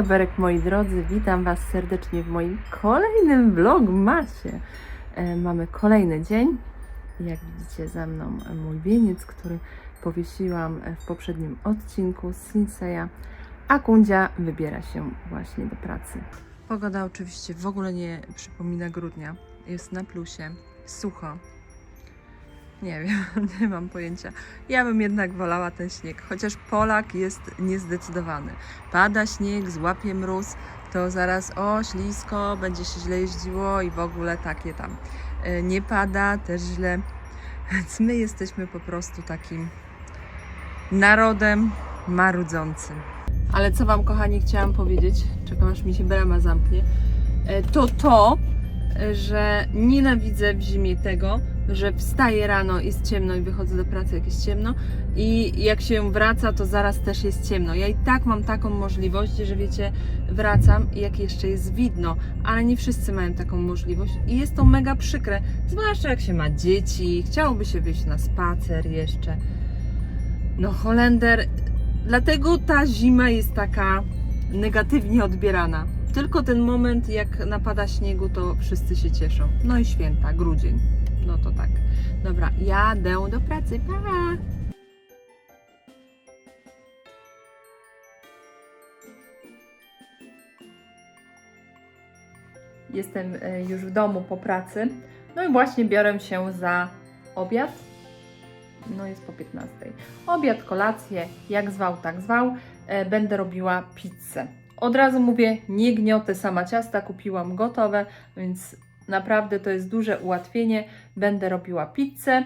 Dobry moi drodzy, witam Was serdecznie w moim kolejnym vlogmasie. E, Mamy kolejny dzień. Jak widzicie za mną mój wieniec, który powiesiłam w poprzednim odcinku z Sinseya, a Kundzia wybiera się właśnie do pracy. Pogoda oczywiście w ogóle nie przypomina grudnia. Jest na plusie, sucho. Nie wiem, nie mam pojęcia. Ja bym jednak wolała ten śnieg, chociaż Polak jest niezdecydowany. Pada śnieg, złapie mróz, to zaraz o ślisko, będzie się źle jeździło i w ogóle takie tam. E, Nie pada, też źle. Więc my jesteśmy po prostu takim narodem marudzącym. Ale co Wam, kochani, chciałam powiedzieć, czekam aż mi się brama zamknie, e, to to, e, że nienawidzę w zimie tego, że wstaję rano, jest ciemno i wychodzę do pracy, jak jest ciemno i jak się wraca, to zaraz też jest ciemno. Ja i tak mam taką możliwość, że wiecie, wracam jak jeszcze jest widno, ale nie wszyscy mają taką możliwość i jest to mega przykre, zwłaszcza jak się ma dzieci, chciałoby się wyjść na spacer jeszcze. No Holender, dlatego ta zima jest taka negatywnie odbierana. Tylko ten moment, jak napada śniegu, to wszyscy się cieszą. No i święta, grudzień. No to tak. Dobra, jadę do pracy. Pa! Jestem e, już w domu po pracy. No i właśnie biorę się za obiad. No jest po 15. Obiad, kolację, jak zwał, tak zwał. E, Będę robiła pizzę. Od razu mówię, nie gniotę sama ciasta, kupiłam gotowe, więc naprawdę to jest duże ułatwienie. Będę robiła pizzę.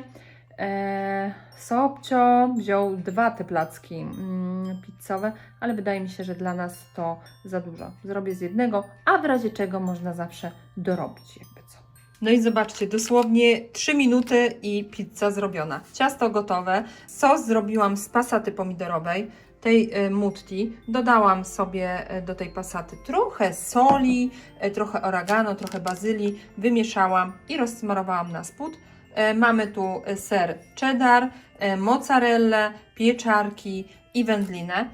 Eee, Sobcio wziął dwa te placki mm, pizzowe, ale wydaje mi się, że dla nas to za dużo. Zrobię z jednego, a w razie czego można zawsze dorobić, jakby co. No i zobaczcie, dosłownie 3 minuty i pizza zrobiona. Ciasto gotowe. Sos zrobiłam z pasaty pomidorowej, tej y, mutti. Dodałam sobie y, do tej pasaty trochę soli, y, trochę oregano, trochę bazylii. Wymieszałam i rozsmarowałam na spód. E, Mamy tu e, ser cheddar, e, mozzarellę, pieczarki i wędlinę.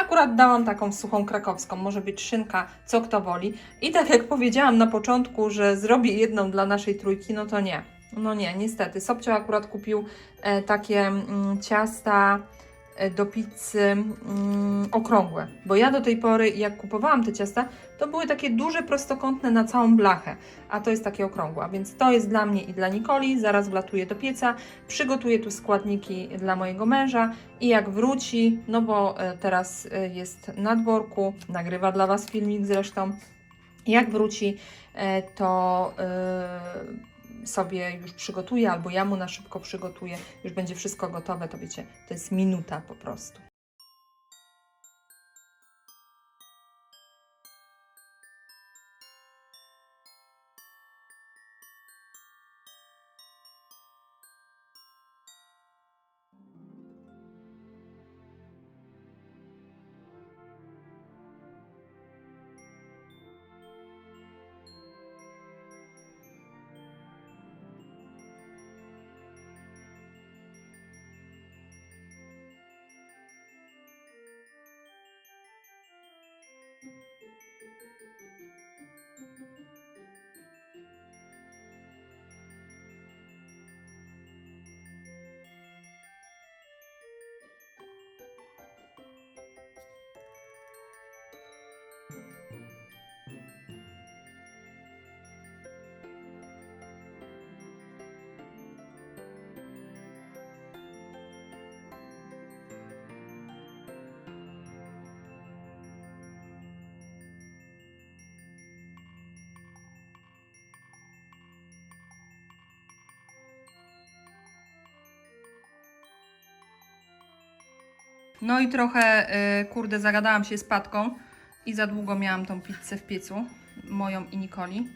Akurat dałam taką suchą krakowską, może być szynka, co kto woli. I tak jak powiedziałam na początku, że zrobię jedną dla naszej trójki, no to nie. No nie, niestety. Sobcio akurat kupił e, takie mm, ciasta e, do pizzy mm, okrągłe. Bo ja do tej pory, jak kupowałam te ciasta, to były takie duże, prostokątne na całą blachę, a to jest takie okrągłe. Więc to jest dla mnie i dla Nikoli. Zaraz wlatuję do pieca, przygotuję tu składniki dla mojego męża i jak wróci, no bo e, teraz e, jest na dworku, nagrywa dla Was filmik zresztą. Jak wróci, e, to e, sobie już przygotuję, albo ja mu na szybko przygotuję, już będzie wszystko gotowe, to wiecie, to jest minuta po prostu. Música No i trochę, y, kurde, zagadałam się z Patką i za długo miałam tą pizzę w piecu, moją i Nikoli.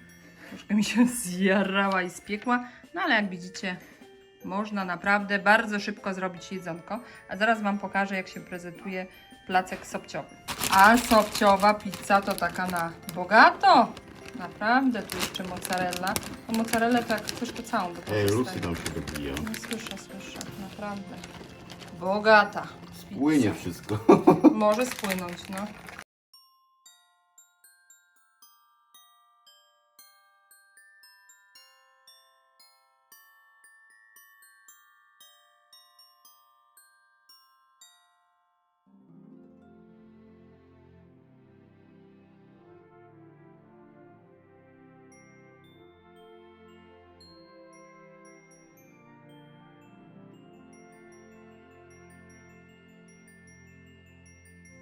Troszkę mi się zjarała i spiekła, no ale jak widzicie, Można naprawdę bardzo szybko zrobić jedzonko. A zaraz Wam pokażę, jak się prezentuje placek sobciowy. A sobciowa pizza to taka na bogato. Naprawdę, tu jeszcze mozzarella. No mozzarellę tak coś to całą do Ej, wstaje. tam się dobiją. No słyszę, słyszę, naprawdę. Bogata. Płynie wszystko. Może spłynąć, no.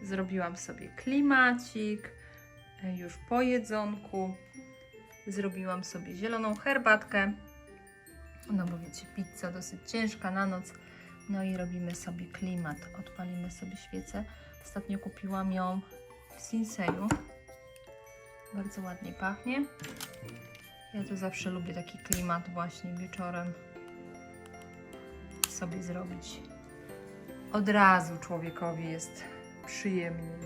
Zrobiłam sobie klimacik, e, już po jedzonku. Zrobiłam sobie zieloną herbatkę. No bo wiecie, pizza dosyć ciężka na noc. No i robimy sobie klimat. Odpalimy sobie świecę. Ostatnio kupiłam ją w Sinseju. Bardzo ładnie pachnie. Ja to zawsze lubię taki klimat właśnie wieczorem sobie zrobić. Od razu człowiekowi jest przyjemniej.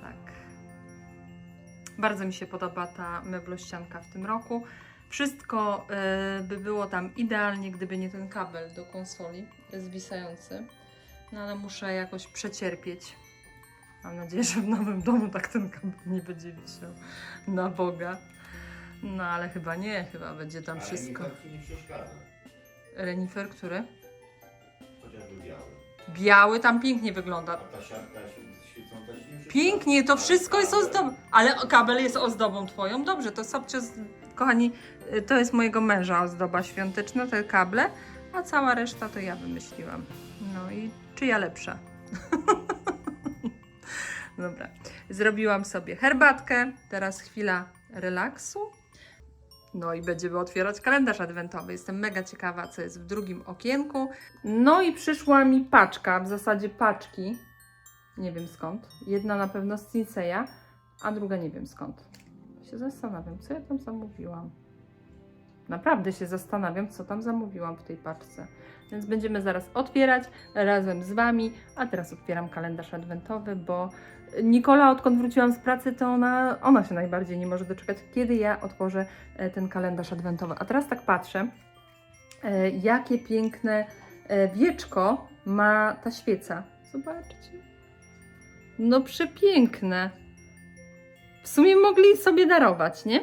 Tak. Bardzo mi się podoba ta meblościanka w tym roku. Wszystko e, by było tam idealnie, gdyby nie ten kabel do konsoli zwisający. No ale muszę jakoś przecierpieć. Mam nadzieję, że w nowym domu tak ten kabel nie będzie wisiał na Boga. No ale chyba nie, chyba będzie tam wszystko. Ale ci nie przeszkadza. Renifer, który? Chociażby biały. Biały tam pięknie wygląda. A ta siatka świe- świecąca. Pięknie, to wszystko jest ozdobą. Ale kabel jest ozdobą twoją. Dobrze, to Sobcio, z- kochani, y, to jest mojego męża ozdoba świąteczna, te kable, a cała reszta to ja wymyśliłam. No i czyja lepsza? Dobra, zrobiłam sobie herbatkę, teraz chwila relaksu. No i będziemy otwierać kalendarz adwentowy. Jestem mega ciekawa, co jest w drugim okienku. No i przyszła mi paczka, w zasadzie paczki. Nie wiem skąd. Jedna na pewno z Cinseya, a druga nie wiem skąd. Się zastanawiam, co ja tam zamówiłam. Naprawdę się zastanawiam, co tam zamówiłam w tej paczce. Więc będziemy zaraz otwierać razem z Wami. A teraz otwieram kalendarz adwentowy, bo Nikola, odkąd wróciłam z pracy, to ona, ona się najbardziej nie może doczekać, kiedy ja otworzę e, ten kalendarz adwentowy. A teraz tak patrzę, e, jakie piękne e, wieczko ma ta świeca. Zobaczcie. No przepiękne. W sumie mogli sobie darować, nie?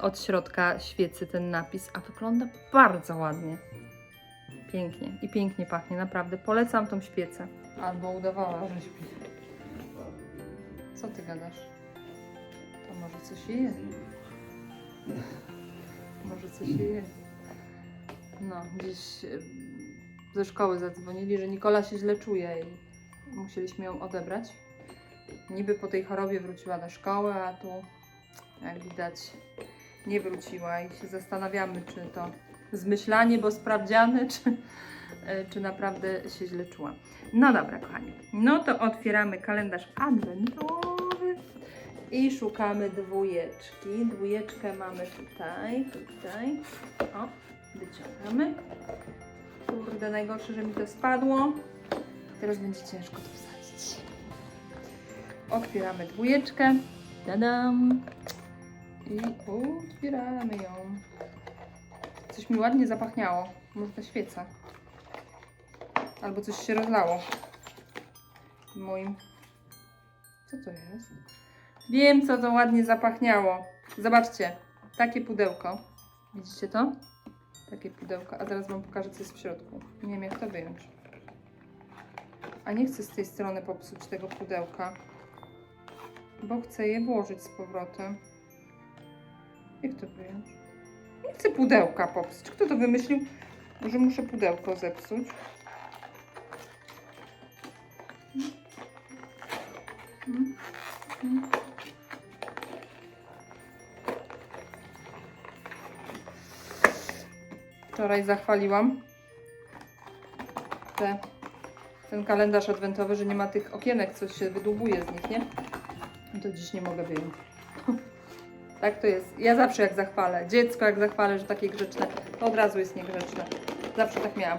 Od środka świecy ten napis, a wygląda bardzo ładnie. Pięknie i pięknie pachnie, naprawdę. Polecam tą świecę. Albo udawała, że śpi. Co ty gadasz? To może coś je. Może coś je. No, gdzieś ze szkoły zadzwonili, że Nikola się źle czuje i musieliśmy ją odebrać. Niby po tej chorobie wróciła do szkoły, a tu jak widać nie wróciła i się zastanawiamy, czy to zmyślanie, bo sprawdziany, czy, e, czy naprawdę się źle czuła. No dobra, kochani. No to otwieramy kalendarz adwentowy i szukamy dwójeczki. Dwójeczkę mamy tutaj, tutaj. O, wyciągamy. Kurde, najgorsze, że mi to spadło. Teraz będzie ciężko to wsadzić. Otwieramy dwójeczkę. Tadam. I otwieramy ją. Coś mi ładnie zapachniało. Może ta świeca. Albo coś się rozlało. Moim... Co to jest? Wiem, co to ładnie zapachniało. Zobaczcie. Takie pudełko. Widzicie to? Takie pudełko. A zaraz Wam pokażę, co jest w środku. Nie wiem, jak to wyjąć. A nie chcę z tej strony popsuć tego pudełka. Bo chcę je włożyć z powrotem. Jak to wyjąć? Nie chcę pudełka popsuć. Kto to wymyślił, że muszę pudełko zepsuć? Wczoraj zachwaliłam te, ten kalendarz adwentowy, że nie ma tych okienek, coś się wydłubuje z nich, nie? No to dziś nie mogę wyjąć. Tak to jest. Ja zawsze jak zachwalę, dziecko jak zachwalę, że takie grzeczne, to od razu jest niegrzeczne. Zawsze tak miałam.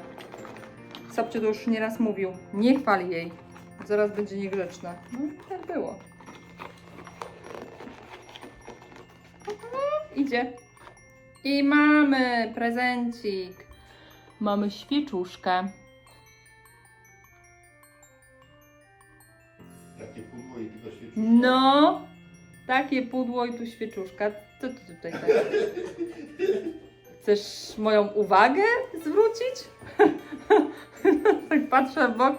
Sobcie to już nieraz mówił, nie chwal jej, zaraz będzie niegrzeczna. No tak było. Idzie. I mamy prezencik. Mamy świeczuszkę. Takie pudło i tylko świeczki. No, takie pudło i tu świeczuszka. Co ty tutaj tak? Chcesz moją uwagę zwrócić? tak patrzę w bok,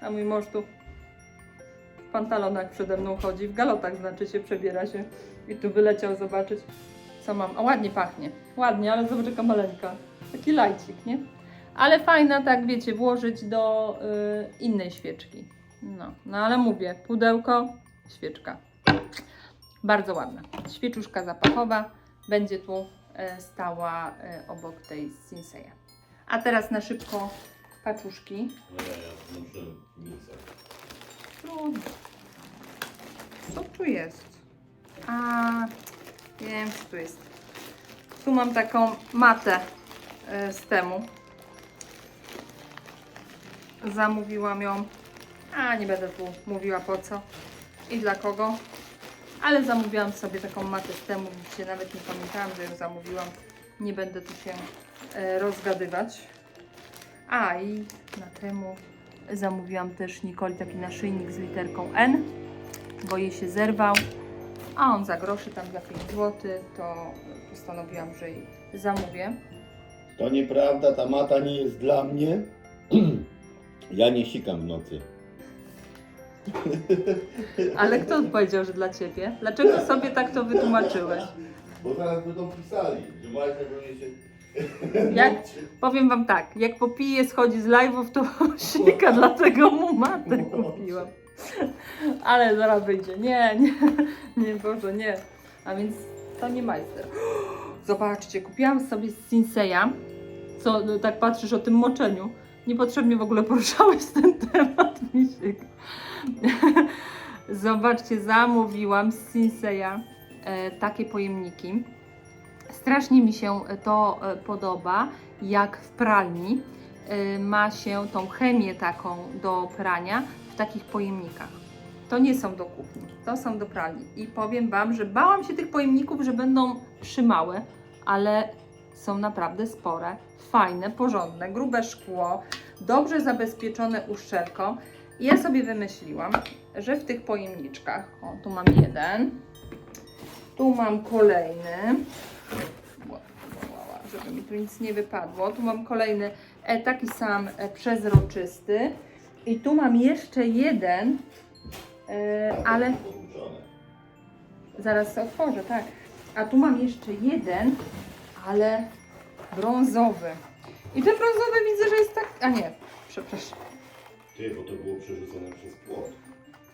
a mój mąż tu w pantalonach przede mną chodzi, w galotach znaczy się, przebiera się i tu wyleciał zobaczyć, co mam. A ładnie pachnie, ładnie, ale zobacz jaka maleńka. Taki lajcik, nie? Ale fajna, tak wiecie, włożyć do y, innej świeczki. No, no ale mówię, pudełko, świeczka. Bardzo ładna. Świeczuszka zapachowa będzie tu e, stała e, obok tej Sinseya. A teraz na szybko paczuszki. No ja, ja muszę mikser. Trudno. Co tu jest? A, wiem co tu jest. Tu mam taką matę e, z temu. Zamówiłam ją. A, nie będę tu mówiła po co i dla kogo. Ale zamówiłam sobie taką matę z temu. Widzicie, nawet nie pamiętałam, że ją zamówiłam. Nie będę tu się e, rozgadywać. A, i na temu zamówiłam też Nikoli taki naszyjnik z literką N, bo jej się zerwał. A on za groszy, tam za 5 zł, to postanowiłam, że jej zamówię. To nieprawda, ta mata nie jest dla mnie. Ja nie sikam w nocy. Ale kto powiedział, że dla ciebie? Dlaczego sobie tak to wytłumaczyłeś? Bo zaraz będą pisali, że Majka się... Jak, powiem wam tak, jak popije, schodzi z live'ów, to sika, dlatego mu matę kupiłam. Ale zaraz wyjdzie. Nie, nie, nie, Boże, nie. A więc to nie majster. Zobaczcie, kupiłam sobie z Sinseya, co tak patrzysz o tym moczeniu. Niepotrzebnie w ogóle poruszałeś ten temat, Misiek. Zobaczcie, zamówiłam z Sinseya e, takie pojemniki. Strasznie mi się to e, podoba, jak w pralni e, ma się tą chemię taką do prania w takich pojemnikach. To nie są do kuchni, to są do pralni. I powiem Wam, że bałam się tych pojemników, że będą przymałe, ale są naprawdę spore, fajne, porządne, grube szkło, dobrze zabezpieczone uszczelką. I ja sobie wymyśliłam, że w tych pojemniczkach, o tu mam jeden, tu mam kolejny, żeby mi tu nic nie wypadło. Tu mam kolejny e, taki sam e, przezroczysty. I tu mam jeszcze jeden, e, ale zaraz otworzę, tak. A tu mam jeszcze jeden, ale brązowy. I ten brązowy widzę, że jest tak. A nie, przepraszam. Ty, bo to było przerzucone przez płot.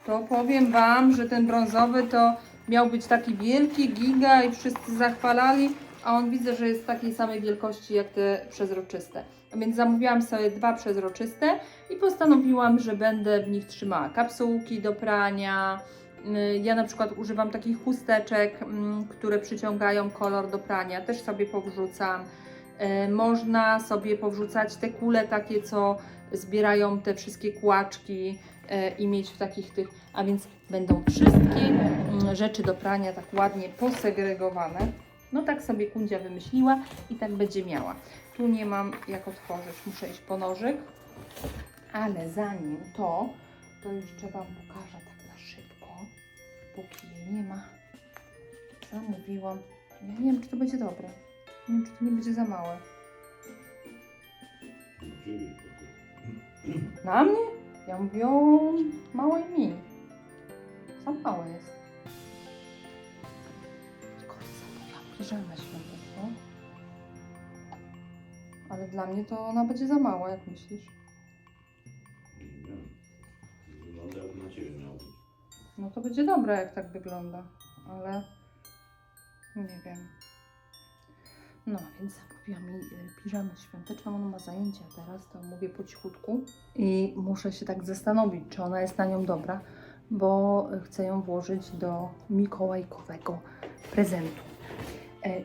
To powiem Wam, że ten brązowy to miał być taki wielki, giga i wszyscy zachwalali, a on widzę, że jest takiej samej wielkości jak te przezroczyste. A więc zamówiłam sobie dwa przezroczyste i postanowiłam, że będę w nich trzymała kapsułki do prania. Y, Ja na przykład używam takich chusteczek, mm, które przyciągają kolor do prania, też sobie powrzucam. Y, Można sobie powrzucać te kule takie, co zbierają te wszystkie kłaczki e, i mieć w takich tych, a więc będą wszystkie mm, rzeczy do prania tak ładnie posegregowane. No tak sobie Kundzia wymyśliła i tak będzie miała. Tu nie mam jak otworzyć, muszę iść po nożyk, ale zanim to, to jeszcze Wam pokażę póki jej nie ma. Zamówiłam. Ja nie wiem, czy to będzie dobre. Nie wiem, czy to nie będzie za małe. Na mnie? Ja mówię o małej mi. Za małe jest. Piżamę świąteczną. Ale dla mnie to ona będzie za mała, jak myślisz? No to będzie dobra, jak tak wygląda. Ale nie wiem. No, więc zamówiłam jej e, piżamę świąteczną. Ona ma zajęcia teraz, to mówię po cichutku. I muszę się tak zastanowić, czy ona jest na nią dobra, bo chcę ją włożyć do mikołajkowego prezentu.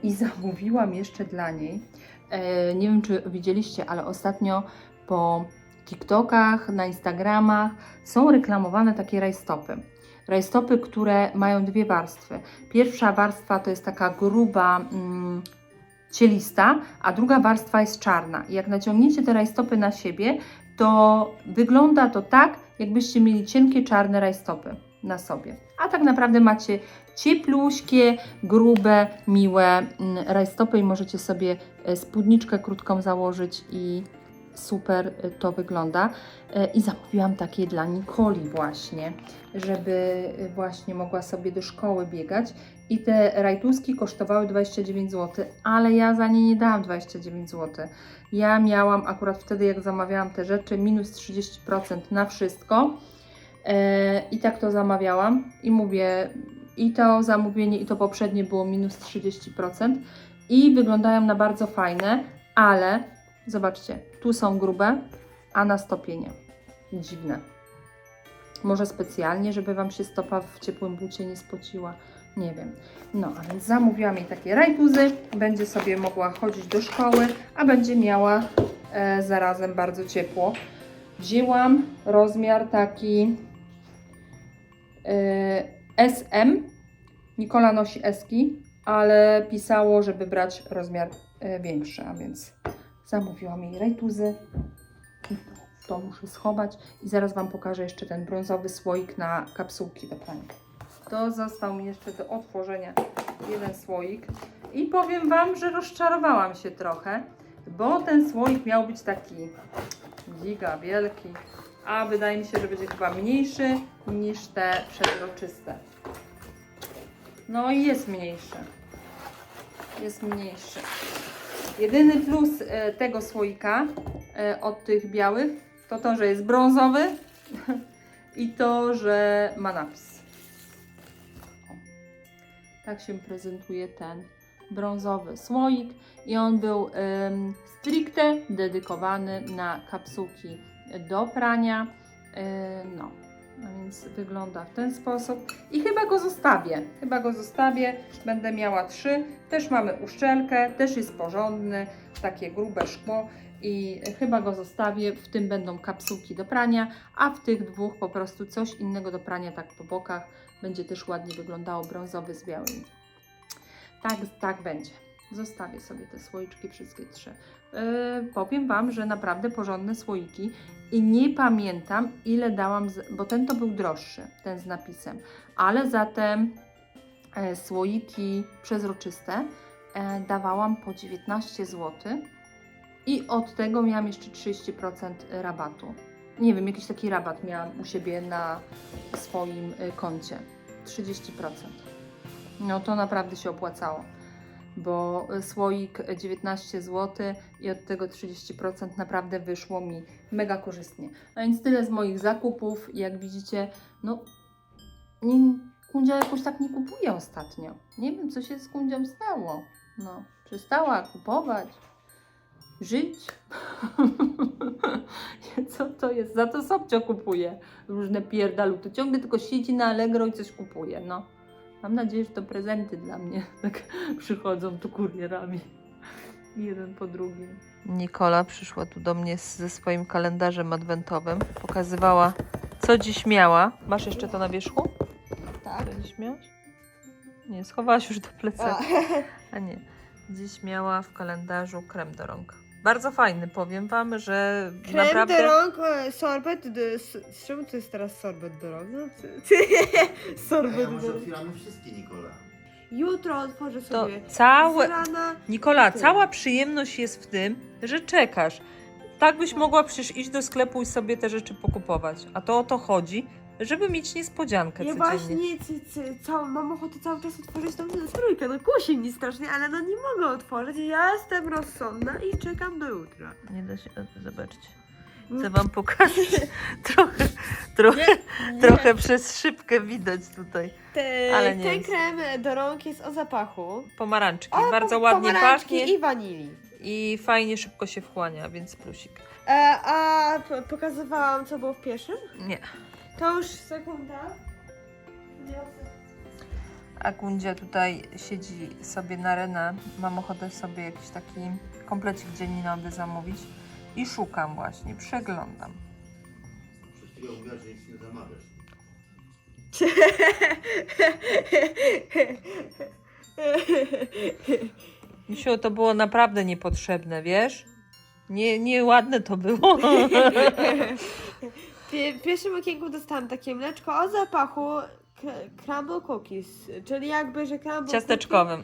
i zamówiłam jeszcze dla niej. E, nie wiem, czy widzieliście, ale ostatnio po TikTokach, na Instagramach są reklamowane takie rajstopy. Rajstopy, które mają dwie warstwy. Pierwsza warstwa to jest taka gruba, mm, cielista, a druga warstwa jest czarna. Jak naciągniecie te rajstopy na siebie, to wygląda to tak, jakbyście mieli cienkie czarne rajstopy na sobie. A tak naprawdę macie ciepluśkie, grube, miłe mm, rajstopy i możecie sobie e, spódniczkę krótką założyć i super e, to wygląda. E, I zamówiłam takie dla Nikoli właśnie, żeby e, właśnie mogła sobie do szkoły biegać. I te rajtuski kosztowały 29 zł, ale ja za nie nie dałam 29 zł. Ja miałam akurat wtedy, jak zamawiałam te rzeczy, minus 30% na wszystko. E, I tak to zamawiałam. I mówię, i to zamówienie, i to poprzednie było minus 30%. I wyglądają na bardzo fajne, ale zobaczcie, tu są grube, a na stopienie. Dziwne. Może specjalnie, żeby Wam się stopa w ciepłym bucie nie spociła. Nie wiem. No, a więc zamówiłam jej takie rajtuzy. Będzie sobie mogła chodzić do szkoły, a będzie miała e, zarazem bardzo ciepło. Wzięłam rozmiar taki e, SM. Nikola nosi eski, ale pisało, żeby brać rozmiar e, większy, a więc zamówiłam jej rajtuzy. To muszę schować i zaraz Wam pokażę jeszcze ten brązowy słoik na kapsułki do prania. To został mi jeszcze do otworzenia jeden słoik. I powiem Wam, że rozczarowałam się trochę, bo ten słoik miał być taki giga wielki, a wydaje mi się, że będzie chyba mniejszy niż te przezroczyste. No i jest mniejszy. Jest mniejszy. Jedyny plus e, tego słoika e, od tych białych to to, że jest brązowy i to, że ma napis. Tak się prezentuje ten brązowy słoik i on był em, stricte dedykowany na kapsułki do prania. E, no, a więc wygląda w ten sposób i chyba go zostawię. Chyba go zostawię. Będę miała trzy. Też mamy uszczelkę, też jest porządny, takie grube szkło i chyba go zostawię. W tym będą kapsułki do prania, a w tych dwóch po prostu coś innego do prania tak po bokach. Będzie też ładnie wyglądało brązowy z białymi. Tak, tak będzie. Zostawię sobie te słoiczki wszystkie trzy. Yy, powiem Wam, że naprawdę porządne słoiki i nie pamiętam ile dałam, z, bo ten to był droższy, ten z napisem, ale za te e, słoiki przezroczyste e, dawałam po 19 zł i od tego miałam jeszcze 30% rabatu. Nie wiem, jakiś taki rabat miałam u siebie na swoim e, koncie. 30%. No to naprawdę się opłacało bo słoik 19 zł i od tego 30% naprawdę wyszło mi mega korzystnie. A więc tyle z moich zakupów. Jak widzicie, no nie, Kundzia jakoś tak nie kupuje ostatnio. Nie wiem, co się z Kundzią stało. No, przestała kupować, żyć. co to jest? Za to Sobcio kupuje różne pierdaluty. Ciągle tylko siedzi na Allegro i coś kupuje, no. Mam nadzieję, że to prezenty dla mnie tak przychodzą tu kurierami. Jeden po drugim. Nikola przyszła tu do mnie z- ze swoim kalendarzem adwentowym. Pokazywała, co dziś miała. Masz jeszcze to na wierzchu? Tak. Co dziś miałaś? Nie, schowałaś już do plecaka. A nie. Dziś miała w kalendarzu krem do rąk. Bardzo fajny, powiem Wam, że Krem naprawdę... do rąk, e, sorbet do... s- Z czemu to jest teraz sorbet do rąk? No, ty- A ja sorbet do może rąk. otwieramy wszystkie, Nikola. Jutro otworzę To sobie. całe... Z rana. Nikola, Ty. cała przyjemność jest w tym, że czekasz. Tak byś mogła przecież iść do sklepu i sobie te rzeczy pokupować. A to o to chodzi, żeby mieć niespodziankę Ja codziennie. właśnie c- c- całą, mam ochotę cały czas otworzyć tą trójkę. No kusi mnie strasznie, ale no nie mogę otworzyć. Ja jestem rozsądna i czekam do jutra. Nie da się zobaczyć. Mm. Chcę wam pokazać. trochę, trochę, trochę przez szybkę widać tutaj. Te, Ale nie ten jest. krem do rąk jest o zapachu. Pomarańczki. O, Bardzo po- ładnie pomarańczki pachnie i i fajnie szybko się wchłania, więc plusik. E, a p- pokazywałam, co było w pierwszym? Nie. To już sekunda. A Kundzia tutaj siedzi sobie na Rena. Mam ochotę sobie jakiś taki komplecik dzienninowy zamówić. I szukam właśnie, przeglądam. Mówiłaś, że nic nie zamawiasz. Misiu, to było naprawdę niepotrzebne, wiesz? Nie, nieładne to było. W pierwszym okienku dostałam takie mleczko o zapachu crumble cookies, czyli jakby, że crumble Ciasteczkowym.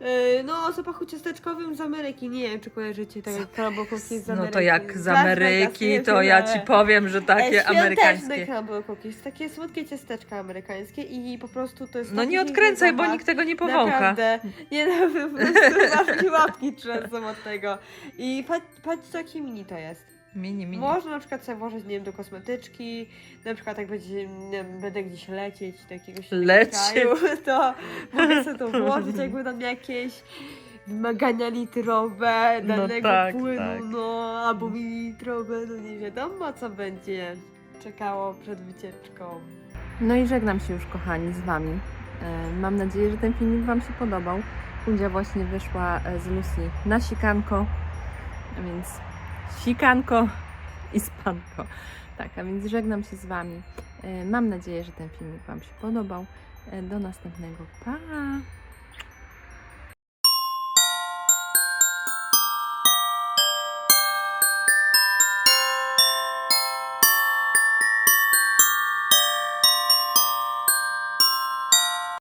Yy, no o zapachu ciasteczkowym z Ameryki. Nie wiem, czy kojarzycie tego crumble cookies z No Ameryki. to jak z Ameryki, to ja ci powiem, że takie świąteczne amerykańskie. crumble cookies, takie słodkie ciasteczka amerykańskie i po prostu to jest No nie odkręcaj, bo nikt tego nie powącha. Naprawdę. Nie no, po prostu łapki, łapki trzęsą od tego. I patrz, patrz jaki mini to jest. Mini, mini. Można na przykład sobie włożyć, nie wiem, do kosmetyczki, na przykład jak będzie, nie będę gdzieś lecieć do jakiegoś Lecieć. kraju, to mogę sobie to włożyć, jakby tam jakieś wymagania litrowe No danego tak, płynu, tak. no, albo mililitrowe, no nie wiadomo co będzie czekało przed wycieczką. No i żegnam się już, kochani, z Wami. E, Mam nadzieję, że ten filmik Wam się podobał. Kundzia właśnie wyszła e, z Lucy na sikanko, więc sikanko i spanko. Tak, a więc żegnam się z Wami. E, Mam nadzieję, że ten filmik Wam się podobał. E, Do następnego. Pa!